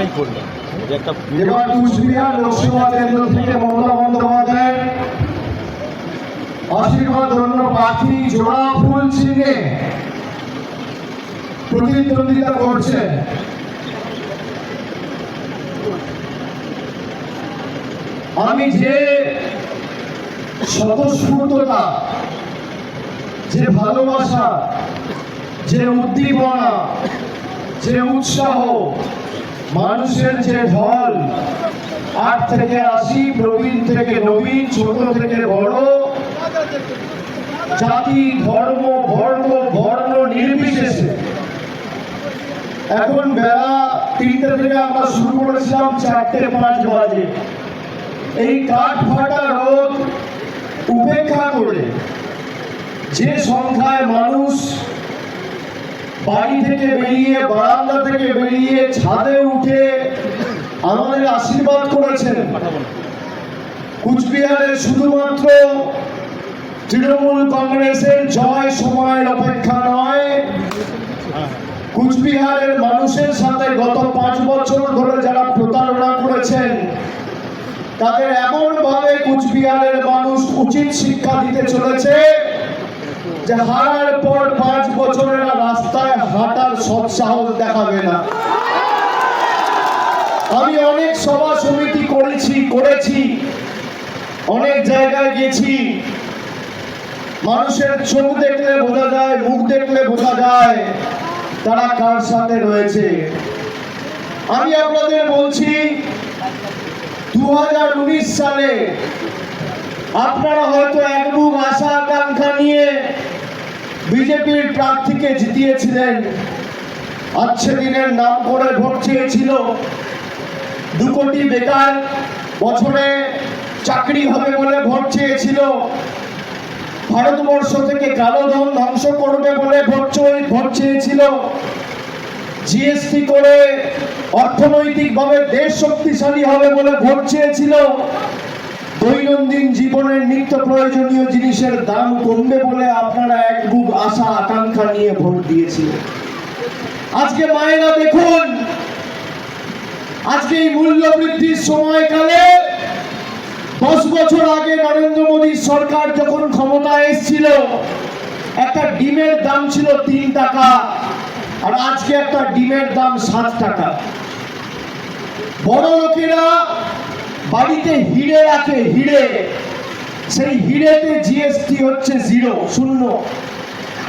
সামনেই করলেন যে একটা কুচবিহার লোকসভা কেন্দ্র থেকে মমতা বন্দ্যোপাধ্যায়। আশীর্বাদ প্রার্থী জোড়া ফুল প্রতিদ্বন্দ্বিতা করছেন আমি যে স্বতঃস্ফূর্ততা, যে ভালোবাসা, যে উদ্দীপনা, যে উৎসাহ মানুষের যে ঢল, আট থেকে আশি, প্রবীণ থেকে নবীন, ছোট থেকে বড়, জাতি, ধর্ম বর্ণ বর্ণ নির্বিশেষে। এখন বেলা তিনটে থেকে আমরা শুরু করেছিলাম চারটে পাঁচ বাজে। এই কাঠ ফাটা রোদ উপেক্ষা করে যে সংখ্যায় মানুষ বাড়ি থেকে বেরিয়ে, বারান্দা থেকে বেরিয়ে ছাদে উঠে আমাদের আশীর্বাদ করেছেন। কুচবিহারে শুধুমাত্র তৃণমূল কংগ্রেসের জয় সময়ের অপেক্ষা নয়, কুচবিহারের মানুষের সাথে গত পাঁচ বছর ধরে যারা প্রতারণা করেছেন, তাদের এমন ভাবে কুচবিহারের মানুষ উচিত শিক্ষা দিতে চলেছে। পর পাঁচ বছরের রাস্তায় হাঁটার দেখাবে না। আমি অনেক সভা সমিতি করেছি করেছি, অনেক জায়গায় গেছি। মানুষের চোখ দেখলে বোঝা যায়, মুখ দেখলে বোঝা যায় তারা কার সাথে রয়েছে। আমি আপনাদের বলছি দু হাজার উনিশ সালে আপনারা হয়তো এক বুক আশা আকাঙ্ক্ষা নিয়ে বিজেপির প্রার্থীকে জিতিয়েছিলেন। আচ্ছে দিনের নাম করে ভোট চেয়েছিল। দু কোটি বেকার বছরে চাকরি হবে বলে ভোট চেয়েছিল। ভারতবর্ষ থেকে কালো ধন ধ্বংস করবে বলে ভোট ভোট চেয়েছিল। জিএসটি করে অর্থনৈতিকভাবে দেশ শক্তিশালী হবে বলে ভোট চেয়েছিল। দৈনন্দিন জীবনের নিত্য প্রয়োজনীয় জিনিসের দাম কমবে বলে আপনারা এক বুক আশা, আকাঙ্ক্ষা নিয়ে ভোট দিয়েছিলেন। আজকে মায়েরা দেখুন, আজকে এই মূল্য বৃদ্ধির সময়কালে দশ বছর আগে নরেন্দ্র মোদী সরকার যখন ক্ষমতায় এসেছিল, একটা ডিমের দাম ছিল তিন টাকা, আর আজকে একটা ডিমের দাম সাত টাকা। বড় লোকেরা বাড়িতে হিড়ে রাখে হিড়ে। সেই হিড়েতে জিএসটি হচ্ছে জিরো শূন্য।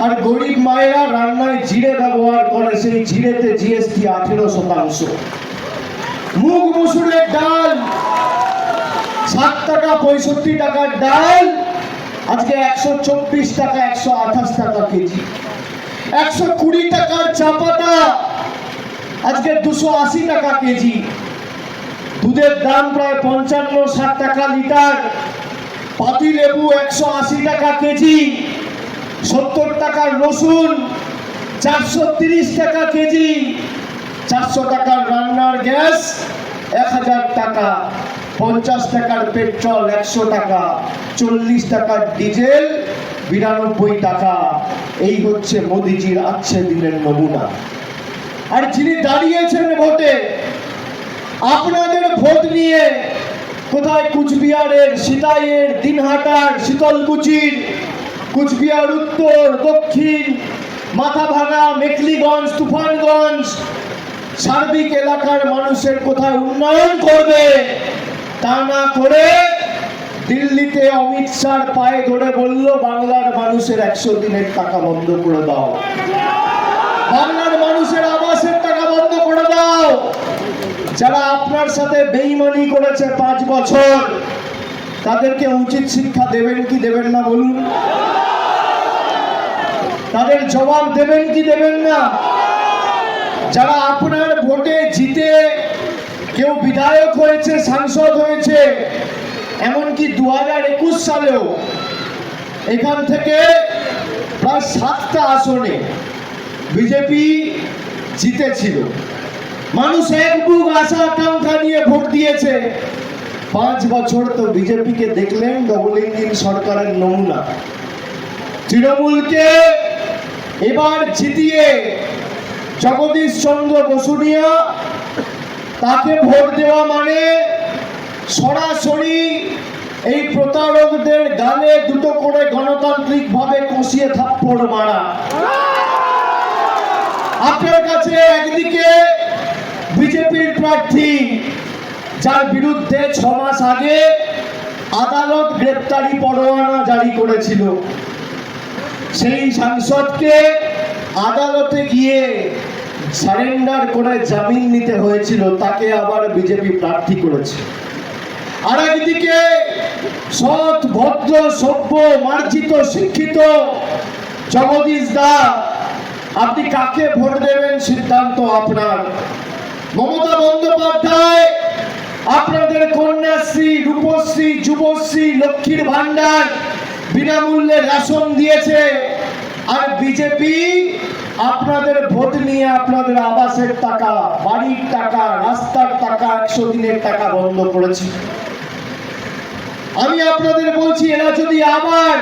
আর গরিব মায়েরা রান্নায় জিরে ব্যবহার করে, সেই জিরেতে জিএসটি আঠেরো শতাংশ। মুগ মুসুরের ডাল, সাত টাকা পঁয়ষট্টি টাকার ডাল, আজকে একশো চব্বিশ টাকা, একশো আঠাশ টাকা কেজি। একশো কুড়ি টাকার চা পাতা আজকে দুশো আশি টাকা কেজি। দুধের দাম প্রায় পঞ্চান্ন, ষাট টাকা লিটার। পাতি লেবু একশো আশি টাকা কেজি, সত্তর টাকার রসুন, চারশো তিরিশ টাকা কেজি, চারশো টাকার রান্নার গ্যাস, এক হাজার টাকা, পঞ্চাশ টাকার পেট্রোল একশো টাকা, চল্লিশ টাকার ডিজেল বিরানব্বই টাকা। এই হচ্ছে মোদিজির আচ্ছে দিনের নমুনা। আর যিনি দাঁড়িয়েছেন ভোটে আপনাদের ভোট নিয়ে কোথায় কুচবিহারের, সিতাইয়ের, দিনহাটার, শীতলকুচির, কুচবিহার উত্তর, দক্ষিণ মাথাভাঙা মেখলিগঞ্জ, তুফানগঞ্জ, সার্বিক এলাকার মানুষের কোথায় উন্নয়ন করবে তা না করে দিল্লিতে অমিত শাহর পায়ে ধরে বলল, বাংলার মানুষের একশো দিনের টাকা বন্ধ করে দাও বাংলার মানুষের আবাসের টাকা বন্ধ করে দাও যারা আপনার সাথে বেইমানি করেছে পাঁচ বছর, তাদেরকে উচিত শিক্ষা দেবেন কি দেবেন না বলুন? তাদের জবাব দেবেন কি দেবেন না? যারা আপনার ভোটে জিতে কেউ বিধায়ক হয়েছে, সাংসদ হয়েছে, এমনকি দু হাজার একুশ সালেও এখান থেকে প্রায় সাতটা আসনে বিজেপি জিতেছিল। মানুষ এক বুক আশা আকাঙ্ক্ষা নিয়ে ভোট দিয়েছে। পাঁচ বছর তো বিজেপিকে দেখলেন ডবল ইঞ্জিন সরকারের নমুনা। তৃণমূলকে এবার জিতিয়ে জগদীশ চন্দ্র বসুনিয়া, তাকে ভোট দেওয়া মানে সরাসরি এই প্রতারকদের গালে দুটো করে গণতান্ত্রিক ভাবে কষিয়ে থাপ্পড় মারা। আপনার কাছে একদিকে বিজেপির প্রার্থী, যার বিরুদ্ধে ছ মাস আগে আদালত গ্রেপ্তারি পরোয়ানা জারি করেছিল। সেই সাংসদকে আদালতে গিয়ে সারেন্ডার করে জামিন নিতে হয়েছিল, তাকে আবার বিজেপি প্রার্থী করেছে। আর একদিকে সৎ, ভদ্র, সভ্য, মার্জিত, শিক্ষিত জগদীশ দা, আপনি কাকে ভোট দেবেন সিদ্ধান্ত আপনার? মমতা বন্দ্যোপাধ্যায়, আপনাদের কন্যাশ্রী, রূপশ্রী, যুবশ্রী, লক্ষ্মীর ভান্ডার বিনামূল্যে রেশন দিয়েছে। আর বিজেপি, আপনাদের ভোট নিয়ে আপনাদের আবাসের টাকা, বাড়ির টাকা, রাস্তার টাকা, একশো দিনের টাকা বন্ধ করেছে। আমি আপনাদের বলছি, এরা যদি আবার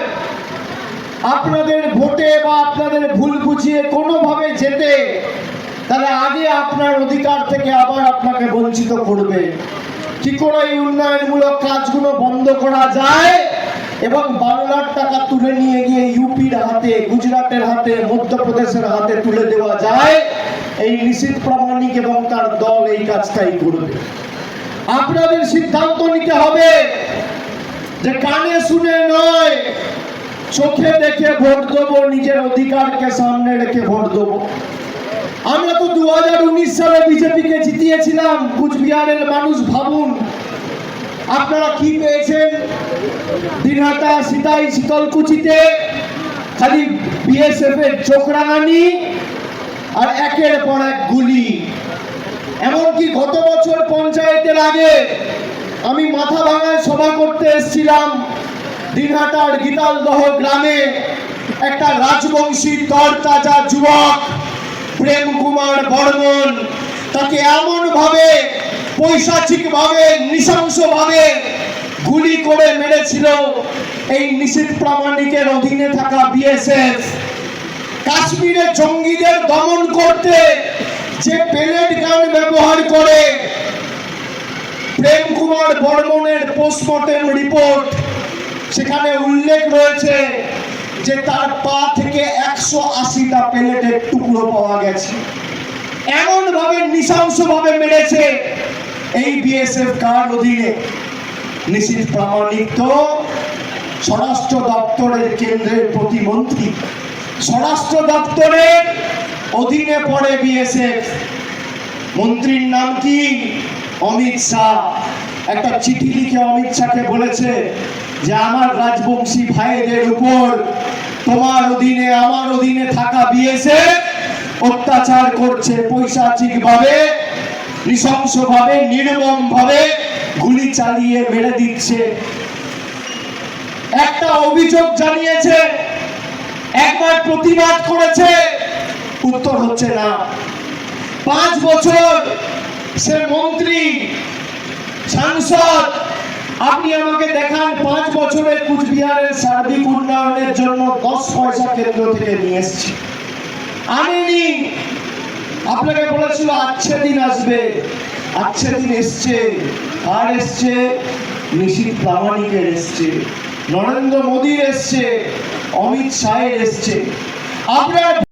আপনাদের ভোটে বা আপনাদের ভুল বুঝিয়ে কোনোভাবে যেতে তাহলে আগে আপনার অধিকার থেকে আবার আপনাকে বঞ্চিত করবে। কি করে এই উন্নয়নমূলক কাজগুলো বন্ধ করা যায়? এবং বাংলার টাকা তুলে নিয়ে গিয়ে ইউপির হাতে, গুজরাটের হাতে, মধ্যপ্রদেশের হাতে তুলে দেওয়া যায়, এই নিশীত প্রামাণিক এবং তার দল এই কাজটাই করবে। আপনাদের সিদ্ধান্ত নিতে হবে যে কানে শুনে নয়, চোখে দেখে ভোট দেবো, নিজের অধিকারকে সামনে রেখে ভোট দেবো। আমরা তো দু হাজার উনিশ সালে বিজেপিকে জিতিয়েছিলাম, কুচবিহারের মানুষ ভাবুন। আপনারা কি পেয়েছেন? দিনহাটা, সীতাই, শীতলকুচিতে, খালি বিএসএফ এর চোখ রাঙানি আর একের পর এক গুলি। এমনকি গত বছর পঞ্চায়েতের আগে আমি মাথা ভাঙায় সভা করতে এসেছিলাম, দিনহাটার গীতালদহ গ্রামে একটা রাজবংশী তরতাজা যুবক। প্রেম কুমার বর্মন তাকে এমন ভাবে পৈশাচিক ভাবে নৃশংস ভাবে গুলি করে মেরেছিল এই নিশীত প্রামাণিকের অধীনে থাকা বিএসএফ কাশ্মীরে জঙ্গিদের দমন করতে যে পেলেট গান ব্যবহার করে প্রেম কুমার বর্মনের পোস্টমর্টেম রিপোর্ট সেখানে উল্লেখ রয়েছে। যে তার পা থেকে একশো আশিটা পেলেটের টুকরো পাওয়া গেছে। এমন ভাবে নৃশংস ভাবে মেরেছে এই বিএসএফ কার অধীনে। নিশীত প্রামাণিক তো স্বরাষ্ট্র দপ্তরের কেন্দ্রের প্রতিমন্ত্রী। স্বরাষ্ট্র দপ্তরের অধীনে পড়ে বিএসএফ। মন্ত্রীর নাম কি? অমিত শাহ। একটা চিঠি লিখে অমিত শাহকে বলেছে যে আমার রাজবংশী ভাইদের উপর তোমার অধীনে, আমার অধীনে থাকা বিএসএফ অত্যাচার করছে পৈশাচিক ভাবে নৃশংস ভাবে নির্মম ভাবে গুলি চালিয়ে মেরে দিচ্ছে। একটা অভিযোগ জানিয়েছে, একবার প্রতিবাদ করেছে, উত্তর হচ্ছে না। পাঁচ বছর সে মন্ত্রী, সাংসদ আপনি আমাকে দেখান, পাঁচ বছরে কুচবিহারের সার্বিক উন্নয়নের জন্য দশ পয়সা কেন্দ্র থেকে নিয়ে এসছি। আনেনি আপনাকে বলেছিল, আচ্ছে দিন আসবে, আচ্ছে দিন এসছে, আর এসছে নিশীত প্রামাণিকের এসছে, নরেন্দ্র মোদীর এসছে, অমিত শাহের এসছে। আপনার